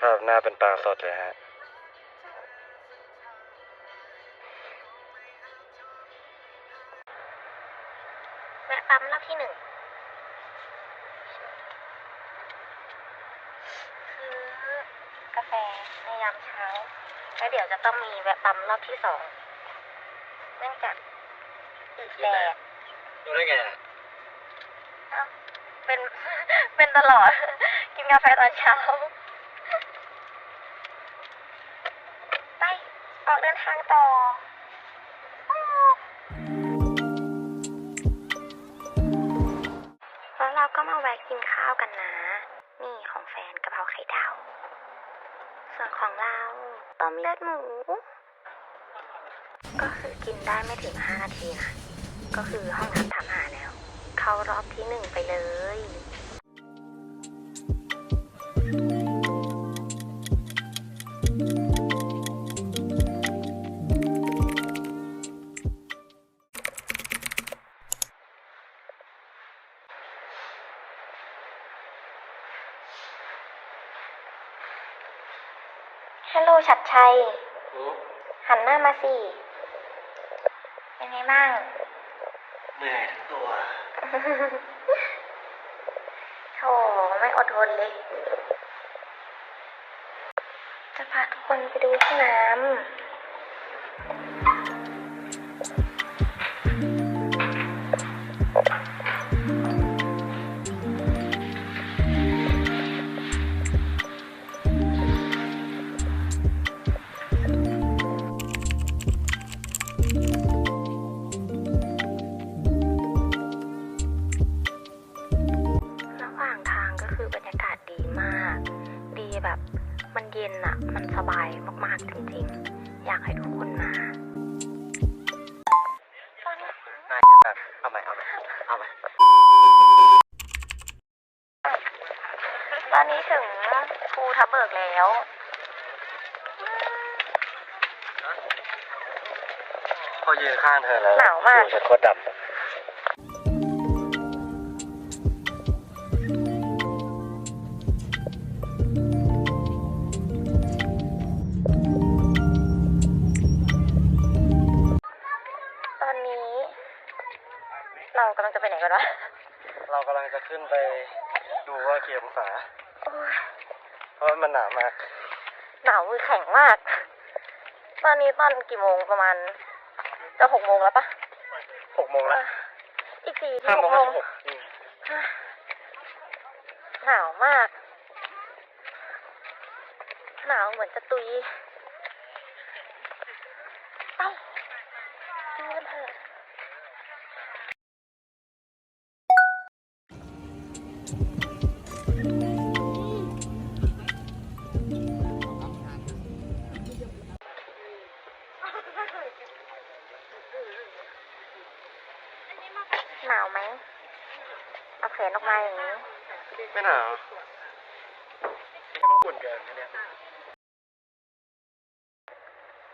ภาพหน้าเป็นปลาสดเลยฮะ แวะปั๊มรอบที่หนึ่งคือกาแฟในยามเช้า แล้วเดี๋ยวจะต้องมีแวะปั๊มรอบที่สองเนื่องจากอึแดดรู้ได้ไงอะเอ้าเป็น เป็นตลอด กินกาแฟตอนเช้า ไป ออกเดินทางต่อ แล้วเราก็มาแวะกินข้าวกันนะ นี่ของแฟนกะเพราไข่ดาว ส่วนของเรา ต้มเลือดหมู ก็คือกินได้ไม่ถึง 5 นาทีนะ ก็คือห้องน้ำทำหาแล้ว เข้ารอบที่หนึ่งไปเลย ชัดชัย หันหน้ามาสิ เป็นไงบ้าง เหนื่อยทั้งตัว โธ่ไม่อดทนเลย จะพาทุกคนไปดูห้องน้ำ ให้ทุกคนมาตอนนี้น่าจะแบบเอาใหม่เอาใหม่เอาใหม่ตอนนี้ถึงภูทับเบิกแล้ว พอยืนข้างเธอแล้วหนาวมากผิฉันโคตรดต ขึ้นไปดูว่ากี่องศาโอ้ยเพราะว่ามันหนาวมาก หนาวมือแข็งมาก ตอนนี้ตอนกี่โมงประมาณ จะหกโมงแล้วปะหกโมงละอีกสี่ที่ห้าหโมงกโมห้างสิบหกอืมหนาวมาก หนาวเหมือนจะตุยไปดูกันเถอะ หนาวไหมเอาแขนออกมาอย่างนี้ ไม่หนาวนี่ก็ต้องอุ่นเกินนะเนี่ย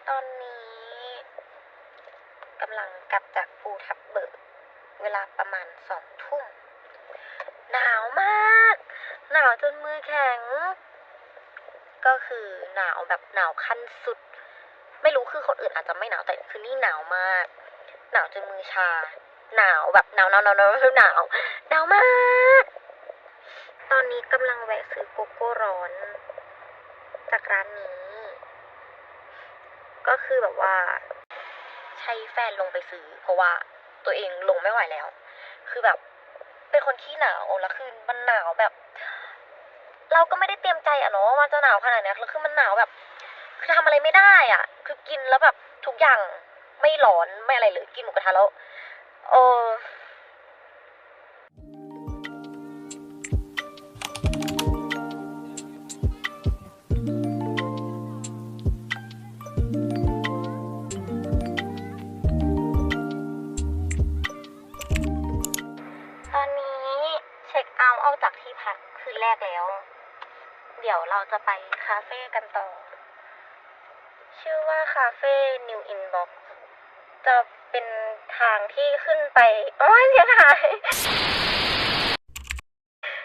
ตอนนี้กำลังกลับจากภูทับเบิกเวลาประมาณสองทุ่ม หนาวมาก หนาวจนมือแข็ง ก็คือหนาวแบบหนาวขั้นสุด ไม่รู้คือคนอื่นอาจจะไม่หนาวแต่คือนี่หนาวมาก หนาวจนมือชา หนาวแบบหนาวหนาวหนาวหนาวหนาวหนาวมาก ตอนนี้กำลังแวะซื้อโกโก้ร้อน จากร้านนี้ ก็คือแบบว่า ใช้แฟนลงไปซื้อ เพราะว่าตัวเองลงไม่ไหวแล้ว คือแบบเป็นคนขี้หนาวแล้วคือมันหนาวแบบ เราก็ไม่ได้เตรียมใจอะเนาะว่ามันจะหนาวขนาดนี้แล้วคือมันหนาวแบบ คือทำอะไรไม่ได้อะ คือกินแล้วแบบทุกอย่างไม่ร้อนไม่อะไรเลยกินหมูกระทะแล้วเออตอนนี้เช็คเอาท์ออกจากที่พักคืนแรกแล้ว เดี๋ยวเราจะไปคาเฟ่กันต่อ ชื่อว่าคาเฟ่นิวอินบ็อกจะเป็นทางที่ขึ้นไป โอ้ยเสียงหาย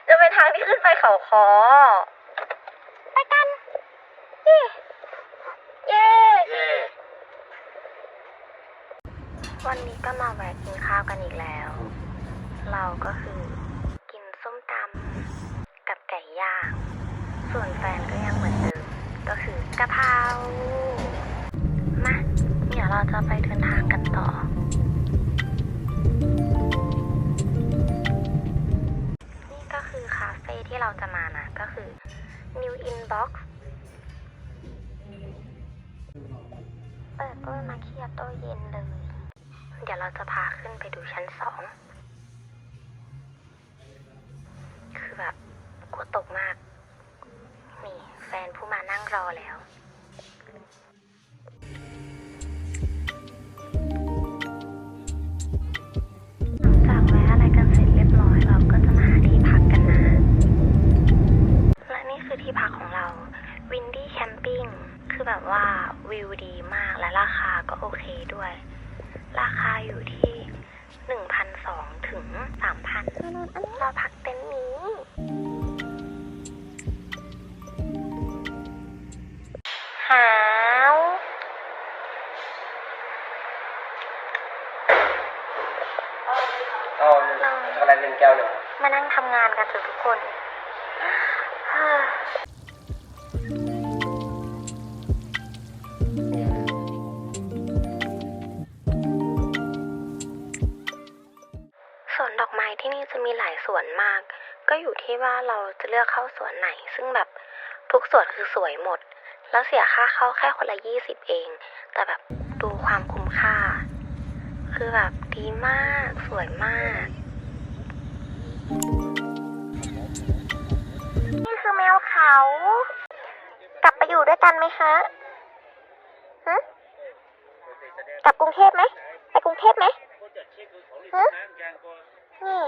จะเป็นทางที่ขึ้นไปเขาคอไปกันเย่เย่วันนี้ก็มาแวะกินข้าวกันอีกแล้ว เราก็คือ จะไปเดินทางกันต่อ นี่ก็คือคาเฟ่ที่เราจะมานะ ก็คือ New Inbox เปิดด้วยมาเคียโตเย็นเลย เดี๋ยวเราจะพาขึ้นไปดูชั้นสองคือแบบกลัวตกมาก นี่แฟนผู้มานั่งรอแล้ว ทำงานกันเถอะทุกคนสวนดอกไม้ที่นี่จะมีหลายสวนมาก ก็อยู่ที่ว่าเราจะเลือกเข้าสวนไหน ซึ่งแบบทุกสวนคือสวยหมด แล้วเสียค่าเข้าแค่คนละยี่สิบเอง แต่แบบดูความคุ้มค่า คือแบบดีมาก สวยมากนี่ เขา กลับไปอยู่ด้วยกันไหมคะฮะกลับกรุงเทพไหมไปกรุงเทพไหมฮะนี่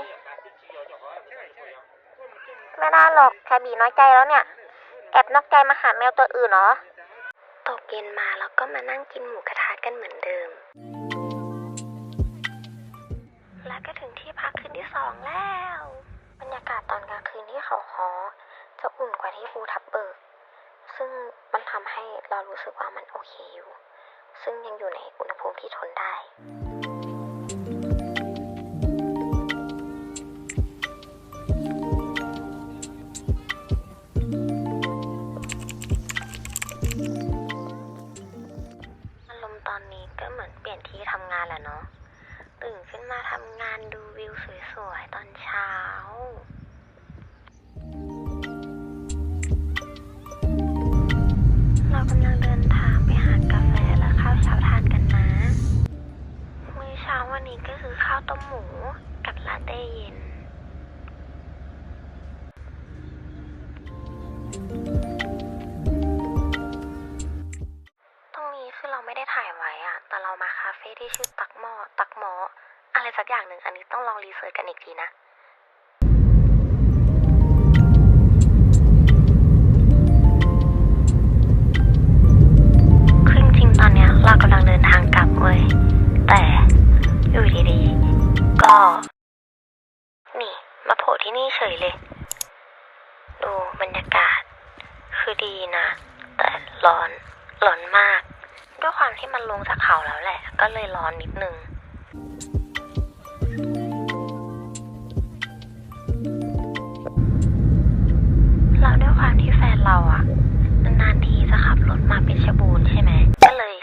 ไม่ได้หรอกแคบีน้อยใจแล้วเนี่ย แอบนอกใจมาหาแมวตัวอื่นเหรอ ตกเย็นมาแล้วก็มานั่งกินหมูกระทะกันเหมือนเดิม อุ่นกว่าที่ภูทับเบิก ซึ่งมันทำให้เรารู้สึกว่ามันโอเคอยู่ ซึ่งยังอยู่ในอุณหภูมิที่ทนได้ อารมณ์ตอนนี้ก็เหมือนเปลี่ยนที่ทำงานแหละเนาะ ตื่นขึ้นมาทำงานดูวิวสวยๆ ตอนเช้า เรากำลังเดินทางไปหากาแฟและข้าวเช้าทานกันนะ มื้อเช้าวันนี้ก็คือข้าวต้มหมูกับลาเต้เย็น ตรงนี้คือเราไม่ได้ถ่ายไว้อะแต่เรามาคาเฟ่ที่ชื่อตักหมอตักหมอ อะไรสักอย่างหนึ่งอันนี้ต้องลองรีเสิร์ชกันอีกทีนะ ร้อน ร้อนมาก ด้วยความที่มันลงจากเขาแล้วแหละ ก็เลยร้อนนิดนึง เราด้วยความที่แฟนเราอะนานๆทีจะขับรถมาเพชบูรณ์ใช่ไหม ก็เลย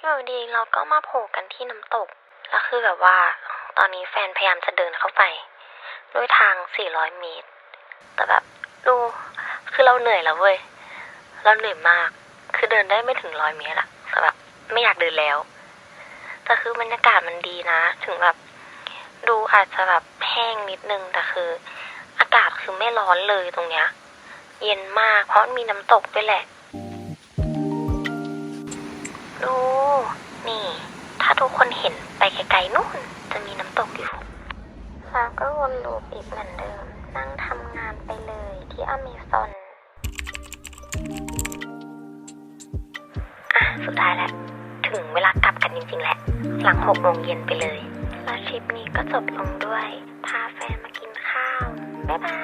อยู่ดีเราก็มาโผล่กันที่น้ำตก แล้วคือแบบว่า ตอนนี้แฟนพยายามจะเดินเข้าไป ด้วยทาง 400 เมตร แต่แบบดู คือเราเหนื่อยแล้วเว้ย เราเหนื่อยมาก คือเดินได้ไม่ถึงร้อยเมตรอะแต่แบบไม่อยากเดินแล้ว แต่คือบรรยากาศมันดีนะ ถึงแบบดูอาจจะแบบแห้งนิดนึง แต่คือ อากาศคือไม่ร้อนเลยตรงเนี้ย เย็นมาก เพราะมีน้ำตกด้วยแหละ ดู นี่ ถ้าทุกคนเห็นไปไกลๆนู่น จะมีน้ำตกอยู่แล้วก็วนลูปอีกเหมือนเดิม นั่งทำงานไปเลยที่อเมซอน สุดท้ายแล้ว ถึงเวลากลับกันจริงๆแหละ หลังหกโมงเย็นไปเลย แล้วชิปนี้ก็จบลงด้วย พาแฟนมากินข้าว บ๊ายบาย